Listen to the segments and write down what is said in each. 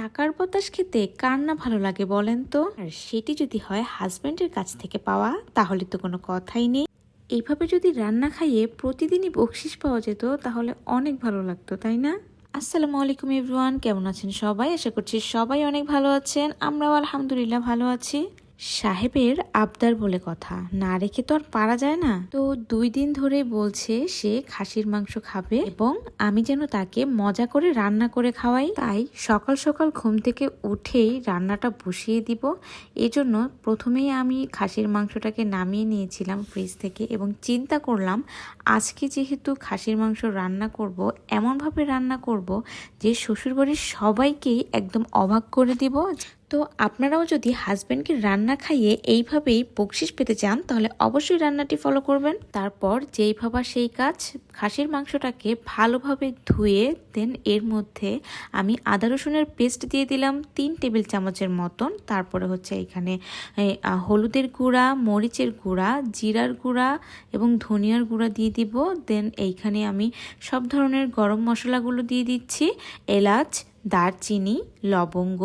টাকার বাতাস খেতে কার না ভালো লাগে বলেন তো? আর সেটি যদি হয় হাজব্যান্ডের কাছ থেকে পাওয়া, তাহলে তো কোনো কথাই নেই। এইভাবে যদি রান্না খাইয়ে প্রতিদিনই বকশিস পাওয়া যেত, তাহলে অনেক ভালো লাগতো, তাই না? আসসালামু আলাইকুম এভরিওয়ান, কেমন আছেন সবাই? আশা করছি সবাই অনেক ভালো আছেন। আমরাও আলহামদুলিল্লাহ ভালো আছি। সাহেবের আবদার বলে কথা, না রেখে তো আর পারা যায় না। তো দুই দিন ধরে বলছে সে খাসির মাংস খাবে এবং আমি যেন তাকে মজা করে রান্না করে খাওয়াই। তাই সকাল সকাল ঘুম থেকে উঠেই রান্নাটা বসিয়ে দিব। এজন্য প্রথমেই আমি খাসির মাংসটাকে নামিয়ে নিয়েছিলাম ফ্রিজ থেকে এবং চিন্তা করলাম, আজকে যেহেতু খাসির মাংস রান্না করব, এমনভাবে রান্না করব যে শ্বশুরবাড়ির সবাইকেই একদম অবাক করে দিব। তো আপনারাও যদি হাজব্যান্ডকে রান্না খাইয়ে এইভাবেই বকশিস পেতে চান, তাহলে অবশ্যই রান্নাটি ফলো করবেন। তারপর যেই ভাবা সেই কাজ, খাসির মাংসটাকে ভালোভাবে ধুয়ে দেন। এর মধ্যে আমি আদা রসুনের পেস্ট দিয়ে দিলাম তিন টেবিল চামচের মতন। তারপরে হচ্ছে এখানে হলুদের গুঁড়া, মরিচের গুঁড়া, জিরার গুঁড়া এবং ধনিয়ার গুঁড়া দিয়ে দিব। দেন এইখানে আমি সব ধরনের গরম মশলাগুলো দিয়ে দিচ্ছি। এলাচ দারচিনি, লবঙ্গ,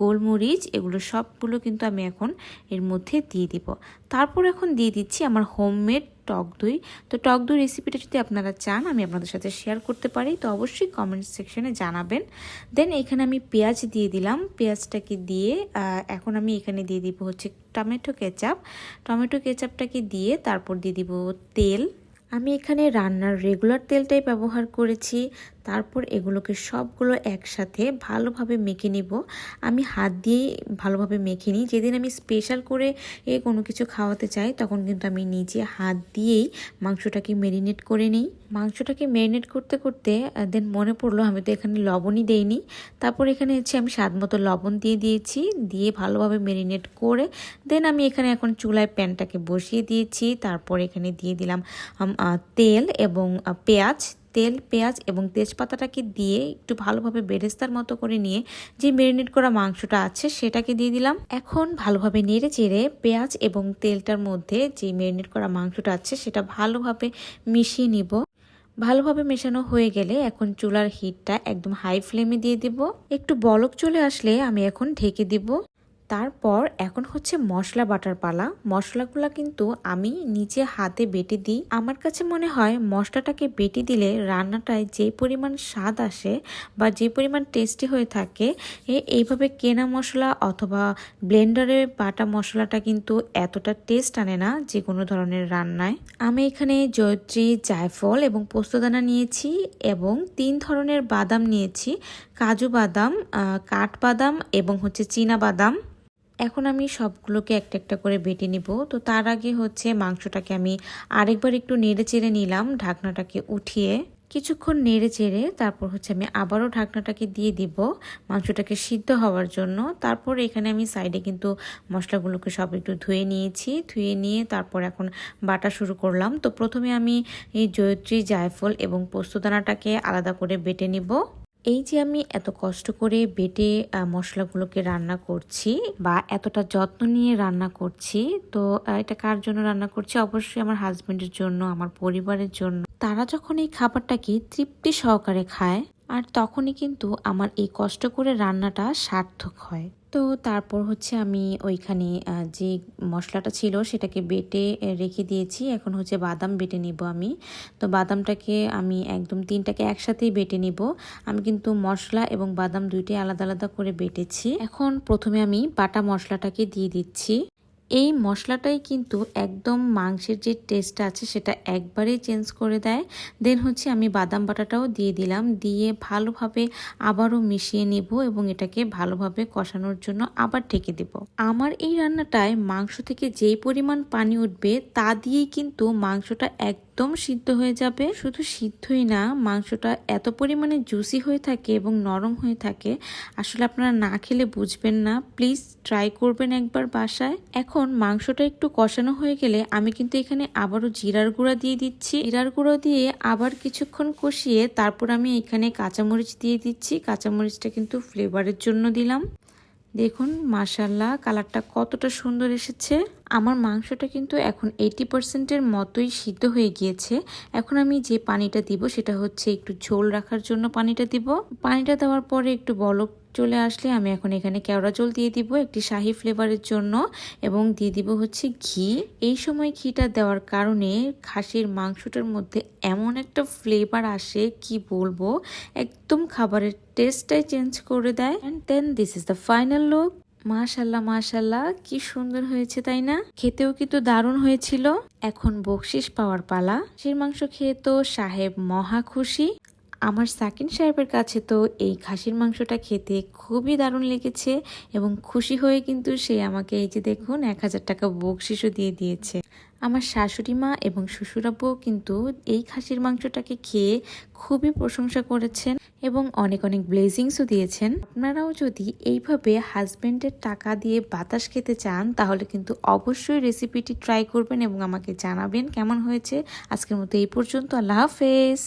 গোলমরিচ, এগুলো সবগুলো কিন্তু আমি এখন এর মধ্যে দিয়ে দিব। তারপর এখন দিয়ে দিচ্ছি আমার হোমমেড টক দই। তো টক দই রেসিপিটা যদি আপনারা চান, আমি আপনাদের সাথে শেয়ার করতে পারি। তো অবশ্যই কমেন্ট সেকশনে জানাবেন। দেন এখানে আমি পেঁয়াজ দিয়ে দিলাম। পেঁয়াজটাকে দিয়ে এখন আমি এখানে দিয়ে দিব হচ্ছে টমেটো কেচাপ। টমেটো কেচাপটাকে দিয়ে তারপর দিয়ে দিব তেল। আমি এখানে রান্নার রেগুলার তেলটাই ব্যবহার করেছি। তারপর এগুলোকে সবগুলো একসাথে ভালোভাবে মেখে নেব। আমি হাত দিয়েই ভালোভাবে মেখে নিই। যেদিন আমি স্পেশাল করে এ কোনো কিছু খাওয়াতে চাই, তখন কিন্তু আমি নিজে হাত দিয়েই মাংসটাকে মেরিনেট করে নিই। মাংসটাকে মেরিনেট করতে করতে দেন মনে পড়ল আমি তো এখানে লবণই দেইনি। তারপর এখানে হচ্ছে আমি স্বাদ মতো লবণ দিয়ে দিয়েছি, দিয়ে ভালোভাবে মেরিনেট করে দেন আমি এখানে এখন চুলায় প্যানটাকে বসিয়ে দিয়েছি। তারপর এখানে দিয়ে দিলাম তেল এবং পেঁয়াজ। তেল, পেঁয়াজ এবং তেজপাতাটাকে দিয়ে একটু ভালোভাবে বেরেস্তার মতো করে নিয়ে যে মেরিনেট করা মাংসটা আছে সেটাকে দিয়ে দিলাম। এখন ভালোভাবে নেড়ে চেড়ে পেঁয়াজ এবং তেলটার মধ্যে যে মেরিনেট করা মাংসটা আছে সেটা ভালোভাবে মিশিয়ে নিব। ভালোভাবে মেশানো হয়ে গেলে এখন চুলার হিটটা একদম হাই ফ্লেমে দিয়ে দিব। একটু বলক চলে আসলে আমি এখন ঢেকে দিব। তারপর এখন হচ্ছে মশলা বাটার পালা। মশলাগুলো কিন্তু আমি নিচে হাতে বেটে দিই। আমার কাছে মনে হয় মশলাটাকে বেটে দিলে রান্নাটায় যে পরিমাণ স্বাদ আসে বা যে পরিমাণ টেস্টি হয়ে থাকে এইভাবে কেনা মশলা অথবা ব্লেন্ডারে বাটা মশলাটা কিন্তু এতটা টেস্ট আনে না যে কোনো ধরনের রান্নায়। আমি এখানে জয়ত্রী, জায়ফল এবং পোস্তদানা নিয়েছি এবং তিন ধরনের বাদাম নিয়েছি। কাজু বাদাম কাঠবাদাম এবং হচ্ছে চীনা বাদাম। এখন আমি সবগুলোকে একটা একটা করে বেটে নিব। তো তার আগে হচ্ছে মাংসটাকে আমি আরেকবার একটু নেড়ে চেড়ে নিলাম ঢাকনাটাকে উঠিয়ে। কিছুক্ষণ নেড়ে চেড়ে তারপর হচ্ছে আমি আবারও ঢাকনাটাকে দিয়ে দিব মাংসটাকে সিদ্ধ হওয়ার জন্য। তারপর এখানে আমি সাইডে কিন্তু মশলাগুলোকে সব একটু ধুয়ে নিয়েছি। ধুয়ে নিয়ে তারপর এখন বাটা শুরু করলাম। তো প্রথমে আমি এই জয়ত্রী জায়ফল এবং পোস্তদানাটাকে আলাদা করে বেটে নিব। এই যে আমি এত কষ্ট করে বেটে মশলাগুলোকে রান্না করছি বা এতটা যত্ন নিয়ে রান্না করছি, তো এটা কার জন্য রান্না করছি? অবশ্যই আমার হাজবেন্ডের জন্য, আমার পরিবারের জন্য। তারা যখন এই খাবারটাকে তৃপ্তি সহকারে খায় আর তখনই কিন্তু আমার এই কষ্ট করে রান্নাটা সার্থক হয়। তো তারপর হচ্ছে আমি ওইখানে যে মশলাটা ছিল সেটাকে বেটে রেখে দিয়েছি। এখন হচ্ছে বাদাম বেটে নিব আমি। তো বাদামটাকে আমি একদম তিনটাকে একসাথেই বেটে নিব। আমি কিন্তু মশলা এবং বাদাম দুইটাই আলাদা আলাদা করে বেটেছি। এখন প্রথমে আমি বাটা মশলাটাকে দিয়ে দিচ্ছি। এই মশলাটাই কিন্তু একদম মাংসের যে টেস্টটা আছে সেটা একবারেই চেঞ্জ করে দেয়। দেন হচ্ছে আমি বাদাম বাটাটাও দিয়ে দিলাম। দিয়ে ভালোভাবে আবারও মিশিয়ে নেব এবং এটাকে ভালোভাবে কষানোর জন্য আবার ঢেকে দেব। আমার এই রান্নাটায় মাংস থেকে যেই পরিমাণ পানি উঠবে তা দিয়েই কিন্তু মাংসটা একদম সিদ্ধ হয়ে যাবে। শুধু সিদ্ধই না, মাংসটা এত পরিমাণে জুসি হয়ে থাকে এবং নরম হয়ে থাকে, আসলে আপনারা না খেলে বুঝবেন না। প্লিজ ট্রাই করবেন একবার বাসায়। এখন মাংসটা একটু কষানো হয়ে গেলে আমি কিন্তু এখানে আবারও জিরার গুঁড়া দিয়ে দিচ্ছি। জিরার গুঁড়ো দিয়ে আবার কিছুক্ষণ কষিয়ে তারপর আমি এখানে কাঁচামরিচ দিয়ে দিচ্ছি। কাঁচামরিচটা কিন্তু ফ্লেভারের জন্য দিলাম। দেখুন মাশাল্লাহ কালারটা কতটা সুন্দর এসেছে। আমার মাংসটা কিন্তু এখন এইটি পার্সেন্টের মতোই সিদ্ধ হয়ে গিয়েছে। এখন আমি যে পানিটা দিব সেটা হচ্ছে একটু ঝোল রাখার জন্য পানিটা দিব। পানিটা দেওয়ার পরে একটু বলক চলে আসলে আমি এখন এখানে কেওড়া জল দিয়ে দিব একটি শাহি ফ্লেভারের জন্য এবং দিয়ে দিব হচ্ছে ঘি। এই সময় ঘিটা দেওয়ার কারণে খাসির মাংসটার মধ্যে এমন একটা ফ্লেভার আসে, কি বলব? একদম খাবারের টেস্টটাই চেঞ্জ করে দেয়। And then this is the final look মাশাল্লাহ মাশাল্লাহ, কি সুন্দর হয়েছে, তাই না? খেতেও কিন্তু দারুণ হয়েছিল। এখন বকশিস পাওয়ার পালা। সির মাংস খেয়ে তো সাহেব মহা খুশি। আমার সাকিন সাহেবের কাছে তো এই খাসির মাংসটা খেতে খুবই দারুণ লেগেছে এবং খুশি হয়ে কিন্তু সে আমাকে এই যে দেখুন, এক হাজার টাকা বকশিসও দিয়ে দিয়েছে। আমার শাশুড়ি মা এবং শ্বশুরাব্বুও কিন্তু এই খাসির মাংসটাকে খেয়ে খুবই প্রশংসা করেছেন এবং অনেক অনেক ব্লেজিংসও দিয়েছেন। আপনারাও যদি এইভাবে হাজবেন্ডের টাকা দিয়ে বাতাস খেতে চান, তাহলে কিন্তু অবশ্যই রেসিপিটি ট্রাই করবেন এবং আমাকে জানাবেন কেমন হয়েছে। আজকের মতো এই পর্যন্ত। আল্লাহ হাফেজ।